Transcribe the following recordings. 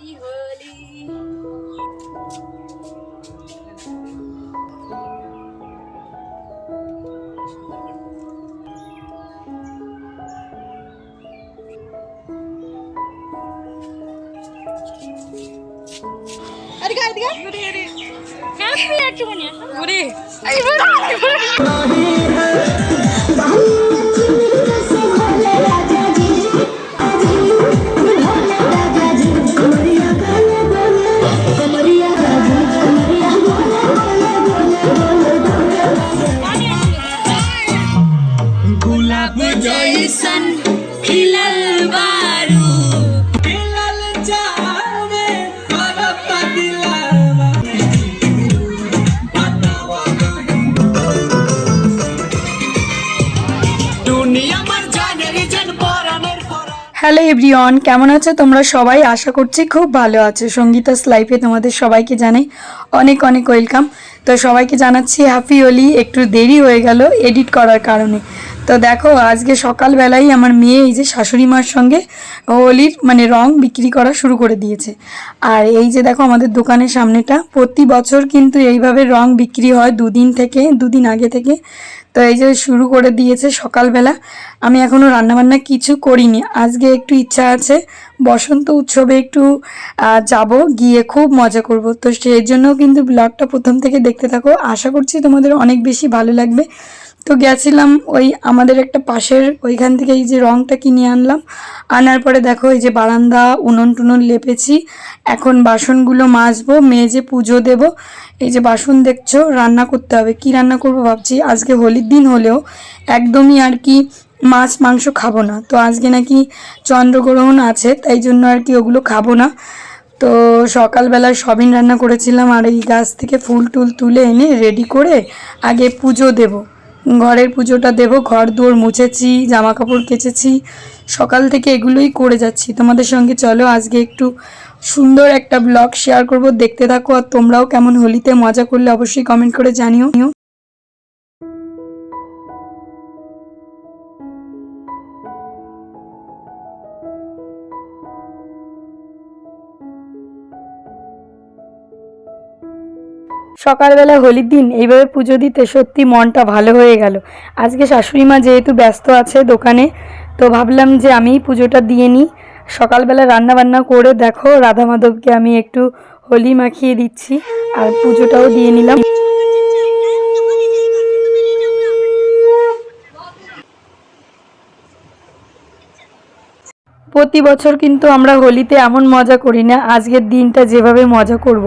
Happy Holi Happy Happy Happy Happy Happy Happy Happy Happy Happy Happy Happy Happy everyone, কেমন আছো তোমরা সবাই? আশা করছি খুব ভালো আছো। সঙ্গীতাস লাইফে তোমাদের সবাইকে জানাই অনেক অনেক ওয়েলকাম তো সবাইকে জানাচ্ছি হ্যাপি হোলি একটু দেরি হয়ে গেল এডিট করার কারণে। তো দেখো, আজকে সকালবেলাই আমার মেয়ে এই যে শাশুড়ি মার সঙ্গে হোলির মানে রং বিক্রি করা শুরু করে দিয়েছে। আর এই যে দেখো, আমাদের দোকানের সামনেটা, প্রতি বছর কিন্তু এইভাবে রং বিক্রি হয় দুদিন থেকে, দুদিন আগে থেকে। তো এই যে শুরু করে দিয়েছে সকালবেলা। আমি এখনও রান্নাবান্না কিছু করিনি। আজকে একটু ইচ্ছা আছে, বসন্ত উৎসবে একটু যাব, গিয়ে খুব মজা করব। তো সেই জন্য কিন্তু ব্লগটা প্রথম থেকে দেখতে থাকো। আশা করছি তোমাদের অনেক বেশি ভালো লাগবে। তো গেছিলাম ওই আমাদের একটা পাশের ওইখান থেকে এই যে রংটা কিনে আনলাম। আনার পরে দেখো এই যে বারান্দা উনুন টুনুন লেপেছি। এখন বাসনগুলো মাজবো, মেজে পুজো দেব। এই যে বাসন দেখছ, রান্না করতে হবে। কি রান্না করব ভাবছি? আজকে হোলির দিন হলেও একদমই আর কি মাছ, মাংস খাব না। তো আজকে নাকি চন্দ্রগ্রহণ আছে, তাই জন্য আর কি ওগুলো খাব না। তো সকালবেলায় সবিন রান্না করেছিলাম আর এই গাছ থেকে ফুল টুল তুলে এনে রেডি করে আগে পুজো দেব। ঘরের পুজোটা দেব, ঘর দুয়ার মুছেছি জামা কাপড় কেচেছি, সকাল থেকে এগুলোই করে যাচ্ছি। তোমাদের সঙ্গে চলো, আজকে একটু সুন্দর একটা ব্লগ শেয়ার করব। দেখতে থাকো আর তোমরাও কেমন হোলিতে মজা করলে অবশ্যই কমেন্ট করে জানিও। সকালবেলা হোলির দিন এইভাবে পুজো দিতে সত্যি মনটা ভালো হয়ে গেল। আজকে শাশুড়ি মা যেহেতু ব্যস্ত আছে দোকানে, তো ভাবলাম যে আমি পুজোটা দিয়ে নিই। সকালবেলা রান্না বান্না করে দেখো, রাধা মাধবকে আমি একটু হোলি মাখিয়ে দিচ্ছি, আর পুজোটাও দিয়ে নিলাম। প্রতি বছর কিন্তু আমরা হোলিতে এমন মজা করি না, আজকের দিনটা যেভাবে মজা করব।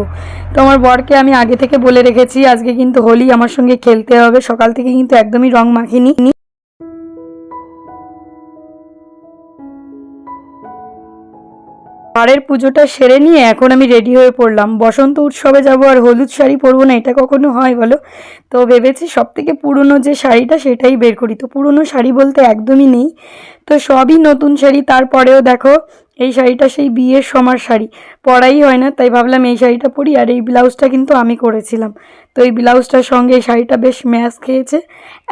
তোমার বরকে আমি আগে থেকে বলে রেখেছি, আজকে কিন্তু হোলি আমার সঙ্গে খেলতে হবে, সকাল থেকে কিন্তু একদমই রং মাখিনি পাড়ের পুজোটা সেরে নিয়ে এখন আমি রেডি হয়ে পড়লাম। বসন্ত উৎসবে যাব আর হলুদ শাড়ি পরবো না, এটা কখনো হয় বলো? তো ভেবেছি সব থেকে পুরনো যে শাড়িটা সেটাই বের করি। তো পুরনো শাড়ি বলতে একদমই নেই। তো সবই নতুন শাড়ি, তারপরেও দেখো, এই শাড়িটা সেই বিয়ের সমার শাড়ি। পরাই হয় না, তাই ভাবলাম এই শাড়িটা পরি আর এই ব্লাউজটা কিন্তু আমি করেছিলাম। তো এই ব্লাউজটার সঙ্গে এই শাড়িটা বেশ ম্যাচ খেয়েছে।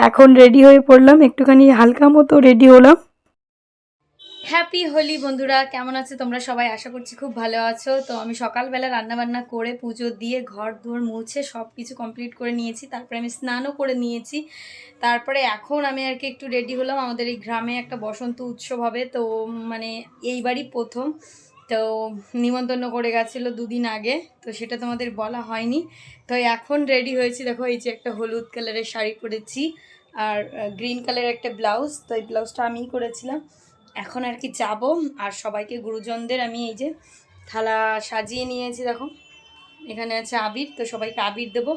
এখন রেডি হয়ে পড়লাম, একটুখানি হালকা মতো রেডি হলাম। হ্যাপি হোলি বন্ধুরা, কেমন আছে তোমরা সবাই? আশা করছি খুব ভালো আছো। তো আমি সকালবেলা রান্না বান্না করে পুজো দিয়ে ঘর দুয়ার মুছে সব কিছু কমপ্লিট করে নিয়েছি। তারপরে আমি স্নানও করে নিয়েছি। তারপরে এখন আমি আর কি একটু রেডি হলাম। আমাদের এই গ্রামে একটা বসন্ত উৎসব হবে। তো মানে এইবারই প্রথম। তো নিমন্ত্রণ করে গেছিল দুদিন আগে। তো সেটা তোমাদের বলা হয়নি। তো এখন রেডি হয়েছি। দেখো, এই যে একটা হলুদ কালারের শাড়ি পরেছি। আর গ্রিন কালারের একটা ব্লাউজ তো এই ব্লাউজটা আমিই করেছিলাম। এখন আর কি যাব। আর সবাইকে, গুরুজনদের আমি এই যে থালা সাজিয়ে নিয়েছি, দেখো। এখানে আছে আবির, তো সবাইকে আবির দেবো।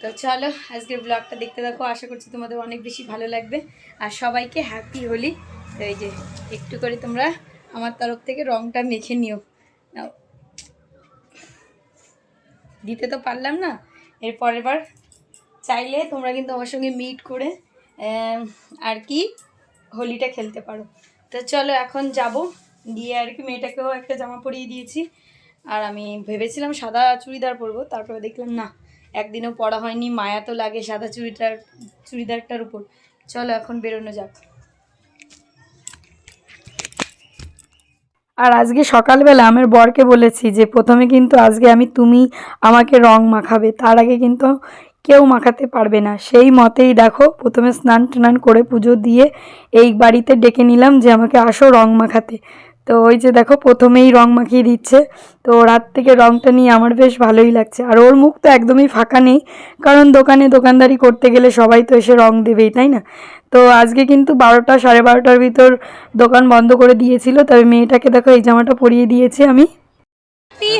তো চলো, আজকের ব্লগটা দেখতে থাকো। আশা করছি তোমাদের অনেক বেশি ভালো লাগবে। আর সবাইকে হ্যাপি হোলি। তো এই যে, একটু করে তোমরা আমার তরফ থেকে রংটা মেখে নিও। দিতে তো পারলাম না। এর পরের বার চাইলে তোমরা কিন্তু আমার সঙ্গে মিট করে আর কি হোলিটা খেলতে পারো। তো চলো এখন যাব। গিয়ে আর কি মেয়েটাকেও একটা জামা পরিয়ে দিয়েছি। আর আমি ভেবেছিলাম সাদা চুড়িদার পরবো, তারপরে দেখলাম না, একদিনও পরা হয়নি, মায়া তো লাগে সাদা চুড়িদার, চুড়িদারটার উপর। চলো এখন বেরোনো যাক। আর আজকে সকালবেলা আমার বরকে বলেছি যে, প্রথমে কিন্তু আজকে আমি তুমি আমাকে রং মাখাবে, তার আগে কিন্তু কেউ মাখাতে পারবে না। সেই মতেই দেখো, প্রথমে স্নান টান করে পুজো দিয়ে এই বাড়িতে ডেকে নিলাম যে আমাকে আসো রং মাখাতে। তো ওই যে দেখো, প্রথমেই রং মাখিয়ে দিচ্ছে। তো রাত থেকে রংটা নিয়ে আমার বেশ ভালোই লাগছে। আর ওর মুখ তো একদমই ফাঁকা নেই, কারণ দোকানে দোকানদারি করতে গেলে সবাই তো এসে রং দেবেই, তাই না? তো আজকে কিন্তু বারোটা, সাড়ে বারোটার ভিতর দোকান বন্ধ করে দিয়েছিল। তবে মেয়েটাকে দেখো, এই জামাটা পরিয়ে দিয়েছি আমি।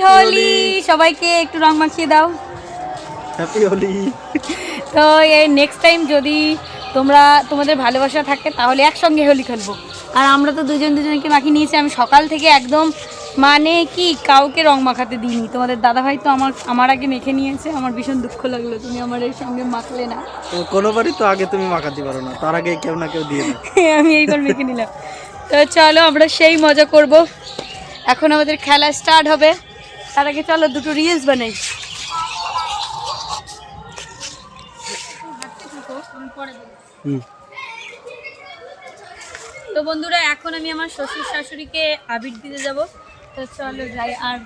হোলি! সবাইকে একটু রং মাখিয়ে দাও। হ্যাপি হোলি তো এই নেক্সট টাইম যদি তোমরা তোমাদের ভালোবাসা থাকে তাহলে একসঙ্গে হোলি খেলব। আর আমরা তো দুজন দুজনকে মাখিয়ে নিয়েছি আমি সকাল থেকে একদম মানে কি কাউকে রং মাখাতে দিইনি। তোমাদের দাদাভাই তো আমার আমার আগে মেখে নিয়েছে আমার ভীষণ দুঃখ লাগল তুমি আমার এর সঙ্গে মাখলে না। তো কোনোবারই তো আগে তুমি মাখাতে পারো না তার আগে কেউ না কেউ দিয়ে দেয় আমি এইবার মেখে নিলাম। তো চলো আমরা সেই মজা করব। এখন আমাদের খেলা স্টার্ট হবে। তার আগে চলো দুটো রিলস বানাই। তো বন্ধুরা এখন আমি আমার শ্বশুর শাশুড়িকে আবির দিতে যাব। তো চলো যাই আর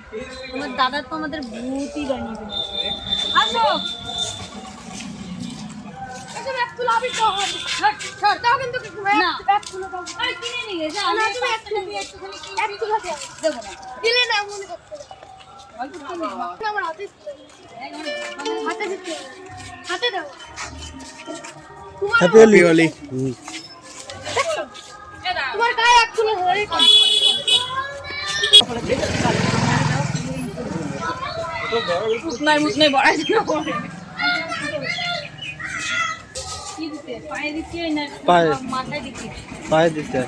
আমার দাদা তো আমাদের ভূতই বানিয়ে দিল আসো। আবির দাও হাতে। হ্যাপি হোলি হোলি এ দাও। মুখনায় মুখনায় বড়াই দিল কি দিতে? পায়ে পায়ে। দিতে? পায়ে দিতে।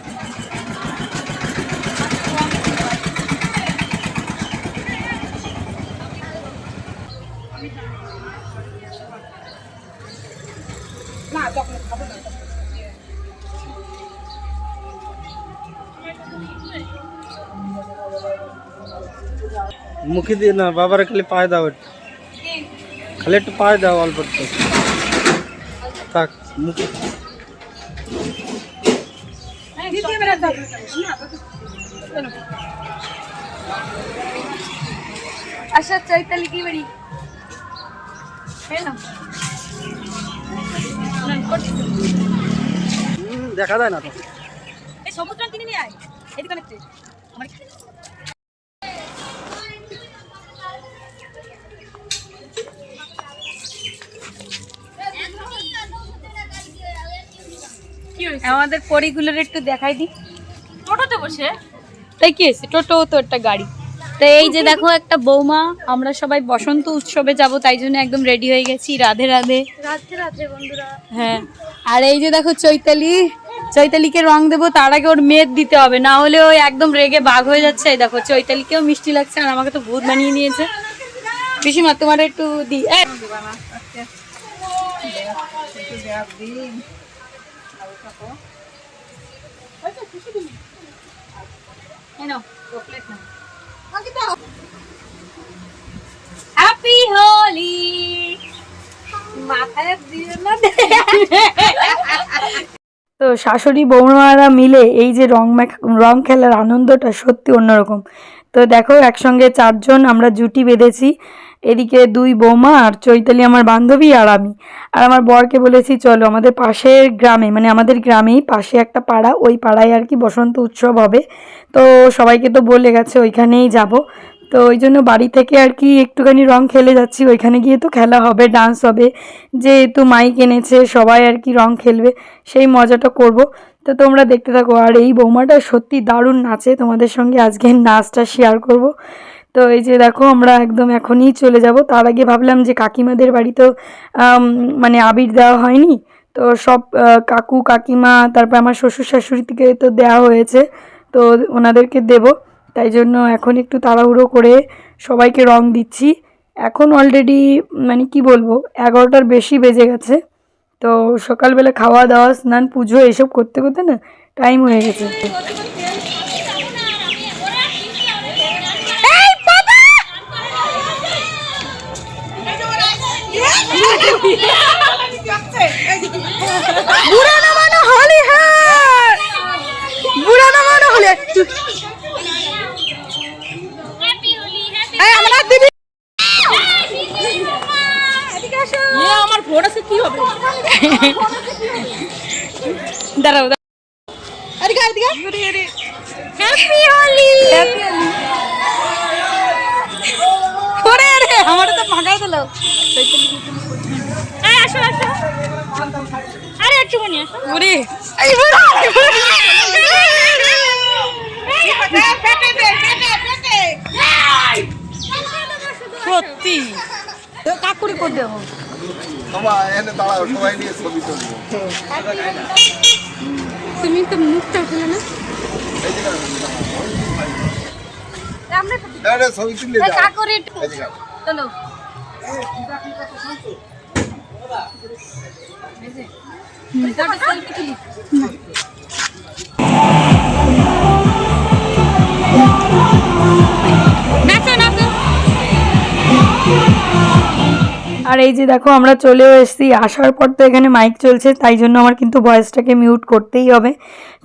মুখে দিয়ে না বাবার খালি পায়ে দাও একটু। খালি একটু পায়ে দাও অল্প একটু। থাক মুখে। আচ্ছা চৈতালি কি বাড়ি? দেখা যায় না তো। এই সবুজ রং কিনে নিয়ে আয়। এই আমাদের পরিগুলোর একটু দেখাই দি টোটোতে বসে তাই কি হয়েছে টোটো তো একটা গাড়ি তো এই যে দেখো একটা বৌমা আমরা সবাই বসন্ত উৎসবে যাব তাই জন্য একদম রেডি হয়ে গেছি রাধে রাধে রাধে রাধে বন্ধুরা হ্যাঁ আর এই যে দেখো চৈতালি চৈতালিকে রং দেবো তার আগে ওর মেদ দিতে হবে না হলে ওই একদম রেগে বাঘ হয়ে যাচ্ছে এই দেখো চৈতালিকেও মিষ্টি লাগছে আর আমাকে তো ভূত বানিয়ে নিয়েছে পিসিমা তোমার একটু দি নাও। হ্যাপি হোলি মাথায় দিও না তো শাশুড়ি বৌমারা মিলে এই যে রং রং খেলার আনন্দটা সত্যি অন্যরকম। তো দেখো একসঙ্গে চারজন আমরা জুটি বেঁধেছি। এদিকে দুই বৌমা আর চৈতালি আমার বান্ধবী আর আমি। আর আমার বরকে বলেছি, চলো আমাদের পাশের গ্রামে মানে আমাদের গ্রামেই পাশে একটা পাড়া, ওই পাড়ায় আর কি বসন্ত উৎসব হবে। তো সবাইকে তো বলে গেছে ওইখানেই যাব। তো ওই জন্য বাড়ি থেকে আর কি একটুখানি রং খেলে যাচ্ছি। ওইখানে গিয়ে তো খেলা হবে, ডান্স হবে। যেহেতু মাইক এনেছে, সবাই আর কি রং খেলবে, সেই মজাটা করব। তো তোমরা দেখতে থাকো। আর এই বৌমাটা সত্যি দারুণ নাচে। তোমাদের সঙ্গে আজকে নাচটা শেয়ার করব। তো এই যে দেখো, আমরা একদম এখনই চলে যাব। তার আগে ভাবলাম যে কাকিমাদের বাড়ি তো মানে আবির দেওয়া হয়নি। তো সব কাকু, কাকিমা, তারপর আমার শ্বশুর শাশুড়ি থেকে তো দেওয়া হয়েছে, তো ওনাদেরকে দেব। তাই জন্য এখন একটু তাড়াহুড়ো করে সবাইকে রং দিচ্ছি। এখন অলরেডি মানে কি বলব, এগারোটার বেশি বেজে গেছে। তো সকালবেলা খাওয়া দাওয়া স্নান পুজো এসব করতে করতে না টাইম হয়ে গেছে। বুড়ানো মানে হলি হ্যাঁ বুড়ানো মানে হলি দাঁড়াও দাঁড়াও। হ্যাপি হোলি ওরে রে আমার তো ফাঁকা দিল আসো আসো আরে একটু মনে আসো ওরে এই সত্যি কাকুরি করে দেবো? তুমি তো মুখটা খুলে না। চলো। আর এই যে দেখো, আমরা চলেও এসেছি। আসার পর তো এখানে মাইক চলছে, তাই জন্য আমার কিন্তু ভয়েসটাকে মিউট করতেই হবে।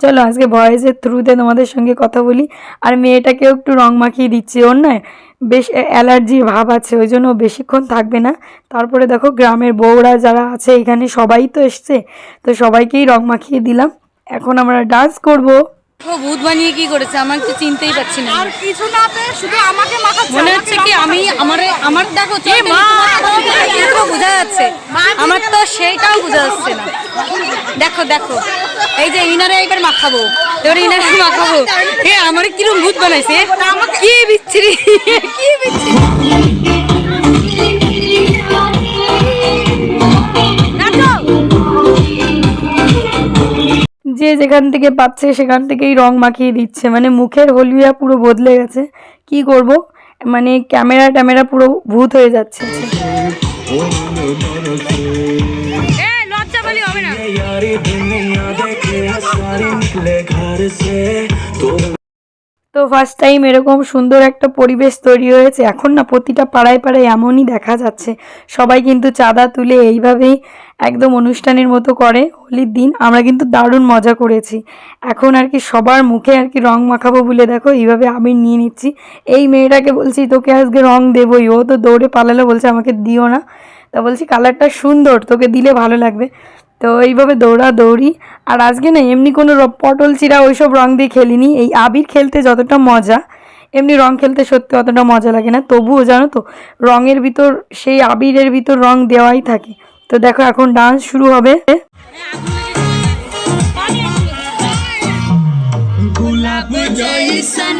চলো, আজকে ভয়েসের থ্রুতে তোমাদের সঙ্গে কথা বলি। আর মেয়েটাকেও একটু রং মাখিয়ে দিচ্ছি, ওর নয় বেশ অ্যালার্জির ভাব আছে, ওই জন্য বেশিক্ষণ থাকবে না। তারপরে দেখো, গ্রামের বউরা যারা আছে, এখানে সবাই তো এসছে, তো সবাইকেই রং মাখিয়ে দিলাম। এখন আমরা ডান্স করব। ও ভূত বানিয়ে কি করেছে? আমার তো চিনতেই পারছি না। আর কিছু না পেয়ে শুধু আমাকে মাখাচ্ছে মনে হচ্ছে কি আমি আমার আমার দেখো তো বোঝা যাচ্ছে। আমার তো সেইটাও বোঝা যাচ্ছে না। দেখো দেখো। এই যে ইনারে এইবার মাখাবো। এবার ইনারে মাখাবো। এ আমার কিরম ভূত বানাইছে কি বিচ্ছিরি কি বিচ্ছিরি। যে যেখান থেকে পাচ্ছে সেখান থেকেই রং মাখিয়ে দিচ্ছে। মানে মুখের হলুয়া পুরো বদলে গেছে। কি করব? মানে ক্যামেরা ট্যামেরা পুরো ভূত হয়ে যাচ্ছে। এ লজ্জা বলি হবে না। তো ফার্স্ট টাইম এরকম সুন্দর একটা পরিবেশ তৈরি হয়েছে। এখন না প্রতিটা পাড়ায় পাড়ায় এমনই দেখা যাচ্ছে। সবাই কিন্তু চাঁদা তুলে এইভাবেই একদম অনুষ্ঠানের মতো করে হোলির দিন। আমরা কিন্তু দারুণ মজা করেছি। এখন আর কি সবার মুখে আর কি রং মাখাবো বলে দেখো, এইভাবে আমি নিয়ে নিচ্ছি। এই মেয়েটাকে বলছি, তোকে আজকে রং দেবই। ও তো দৌড়ে পালালো, বলছে আমাকে দিও না। তা বলছি, কালারটা সুন্দর, তোকে দিলে ভালো লাগবে। তো এইভাবে দৌড়াদৌড়ি। আর আজকে না এমনি কোনো পটল চিরা ওইসব রঙ দিয়ে খেলিনি। এই আবির খেলতে যতটা মজা, এমনি রং খেলতে সত্যি অতটা মজা লাগে না। তবুও জানো তো, রঙের ভিতর, সেই আবিরের ভিতর রং দেওয়াই থাকে। তো দেখো এখন ডান্স শুরু হবে। জয়সন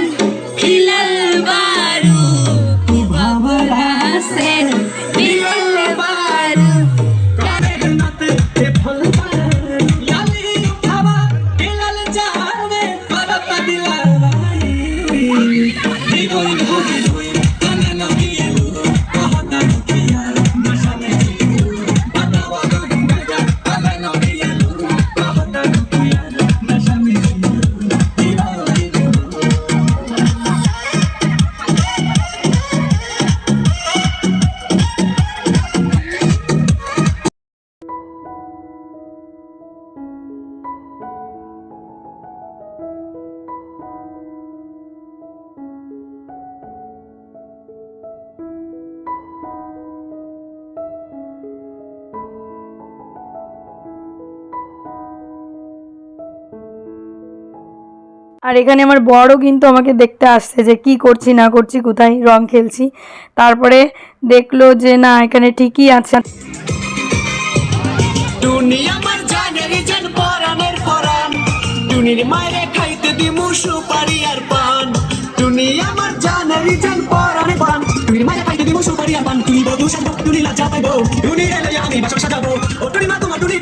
আর এখানে আমার বড়ও কিন্তু আমাকে দেখতে আসছে যে কি করছি, না করছি, কোথায় রং খেলছি। তারপরে দেখল যে না, এখানে ঠিকই আছে। সাজবো আমি বাসর সাজাবো। ও মা, তোমার তুমি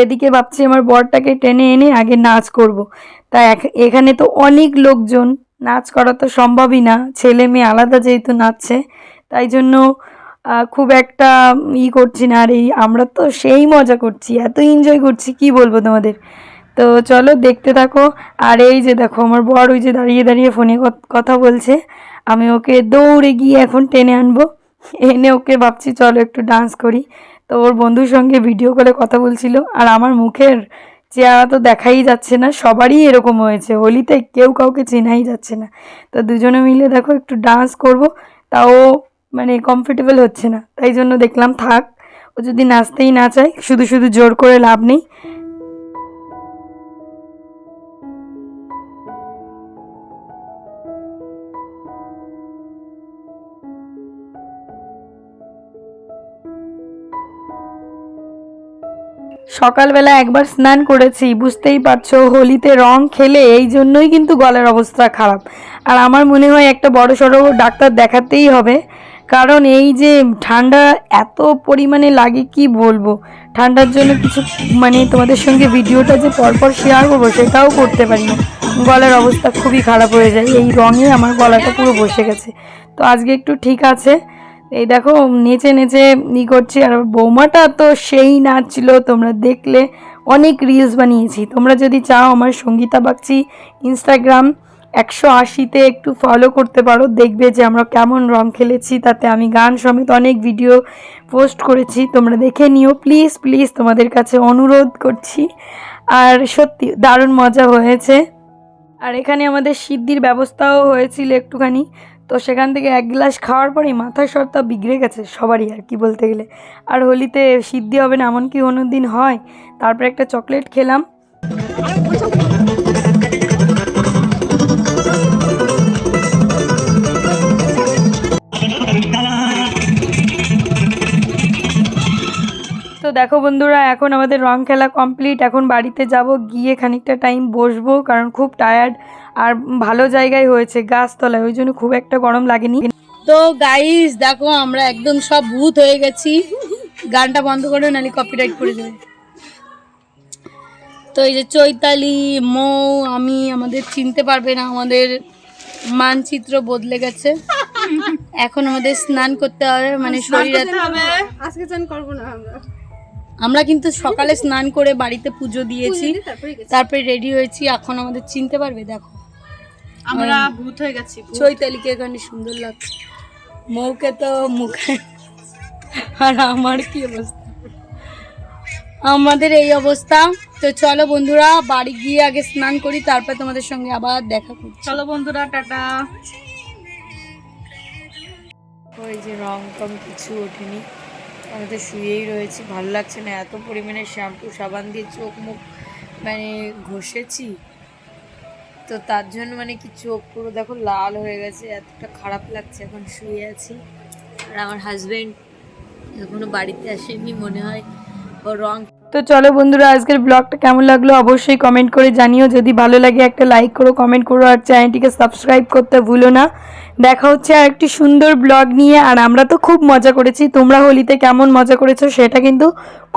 এদিকে ভাবছি আমার বরটাকে টেনে এনে আগে নাচ করব। তা এখ- এখানে তো অনেক লোকজন, নাচ করা তো সম্ভবই না, ছেলে মেয়ে আলাদা যেহেতু নাচছে, তাই জন্য খুব একটা ই করছি না। আর এই, আমরা তো সেই মজা করছি, এত এনজয় করছি, কি বলব তোমাদের? তো চলো দেখতে থাকো। আর এই যে দেখো, আমার বর ওই যে দাঁড়িয়ে দাঁড়িয়ে ফোনে কথা বলছে। আমি ওকে দৌড়ে গিয়ে এখন টেনে আনব। এনে ওকে ভাবছি চলো একটু ডান্স করি। তো ওর বন্ধুর সঙ্গে ভিডিও কলে কথা বলছিল। আর আমার মুখের চেহারা তো দেখাই যাচ্ছে না, সবারই এরকম হয়েছে। হোলিতে কেউ কাউকে চেনাই যাচ্ছে না। তো দুজনে মিলে দেখো একটু ডান্স করব, তাও মানে কমফোর্টেবল হচ্ছে না। তাই জন্য দেখলাম, থাক। ও যদি নাচতেই না চায়, শুধু শুধু জোর করে লাভ নেই। সকালবেলা একবার স্নান করেছি, বুঝতেই পারছ, হোলিতে রং খেলে এই জন্যই কিন্তু গলার অবস্থা খারাপ। আর আমার মনে হয় একটা বড় সড়ো ডাক্তার দেখাতেই হবে। কারণ এই যে ঠান্ডা এত পরিমাণে লাগে, কি বলব? ঠান্ডার জন্য কিছু মানে তোমাদের সঙ্গে ভিডিওটা যে পরপর শেয়ার করব, সেটাও করতে পারি না। গলার অবস্থা খুবই খারাপ হয়ে যায়, এই রঙে আমার গলাটা পুরো বসে গেছে। তো আজকে একটু ঠিক আছে। এই দেখো, নেচে নেচে ই করছি। আর বৌমাটা তো সেই নাচছিল তোমরা দেখলে। অনেক রিলস বানিয়েছি। তোমরা যদি চাও আমার সঙ্গীতা বাগচি ইনস্টাগ্রাম একশো আশিতে একটু ফলো করতে পারো। দেখবে যে আমরা কেমন রং খেলেছি, তাতে আমি গান সমেত অনেক ভিডিও পোস্ট করেছি। তোমরা দেখে নিও। প্লিজ প্লিজ তোমাদের কাছে অনুরোধ করছি। আর সত্যি, দারুণ মজা হয়েছে। আর এখানে আমাদের সিদ্ধির ব্যবস্থাও হয়েছিল একটুখানি। তো সেখান থেকে এক গ্লাস খাওয়ার পরেই মাথার সরটা বিগড়ে গেছে সবারই আর কি বলতে গেলে। আর হোলিতে সিদ্ধি হবে না এমন কি কোনো দিন হয়। তারপরে একটা চকলেট খেলাম। তো দেখো বন্ধুরা এখন আমাদের রং খেলা কমপ্লিট এখন বাড়িতে যাব গিয়ে খানিকটা টাইম বসবো কারণ খুব টায়ার্ড আর ভালো জায়গায় হয়েছে গাছতলায় ওই জন্য খুব একটা গরম লাগেনি। তো গাইস দেখো আমরা একদম সব ভূত হয়ে গেছি। গানটা বন্ধ করে নালে কপিরাইট করে দেবে। তো এই যে চৈতালি মৌ আমি আমাদের চিনতে পারবে না আমাদের মানচিত্র বদলে গেছে। এখন আমাদের স্নান করতে হবে মানে শরীর আজকে চান করব না আমরা। আমরা কিন্তু সকালে স্নান করে বাড়িতে পুজো দিয়েছি। তারপরে রেডি হয়েছি এখন আমাদের চিনতে পারবে দেখো। আমরা ভূত হয়ে গেছি চৈতালিকে এখানে সুন্দর লাগছে। মৌকে তো মুখে। আর আমার কি অবস্থা? আমাদের এই অবস্থা। তো চলো বন্ধুরা বাড়ি গিয়ে আগে স্নান করি তারপর তোমাদের সঙ্গে আবার দেখা করছি। চলো বন্ধুরা টাটা। ওই যে রং টং কিছু ওঠেনি। আমাদের শুয়েই রয়েছি। ভালো লাগছে না, এত পরিমাণে শ্যাম্পু, সাবান দিয়ে চোখ মুখ মানে ঘষেছি। তো তার জন্য মানে কি চোখ পুরো দেখো লাল হয়ে গেছে, এতটা খারাপ লাগছে এখন শুয়ে আছি। আর আমার হাজব্যান্ড এখনও বাড়িতে আসেনি, মনে হয় ও রং তো চলো বন্ধুরা, আজকের ব্লগটা কেমন লাগল অবশ্যই কমেন্ট করে জানিও। যদি ভালো লাগে একটা লাইক করো কমেন্ট করো, আর চ্যানেলটিকে সাবস্ক্রাইব করতে ভুলো না। দেখা হচ্ছে আর একটি সুন্দর ব্লগ নিয়ে, আর আমরা তো খুব মজা করেছি। তোমরা হোলিতে কেমন মজা করেছ সেটা কিন্তু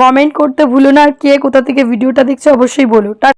কমেন্ট করতে ভুলো না। আর কে কোথা থেকে ভিডিওটা দেখছ অবশ্যই বলো। টা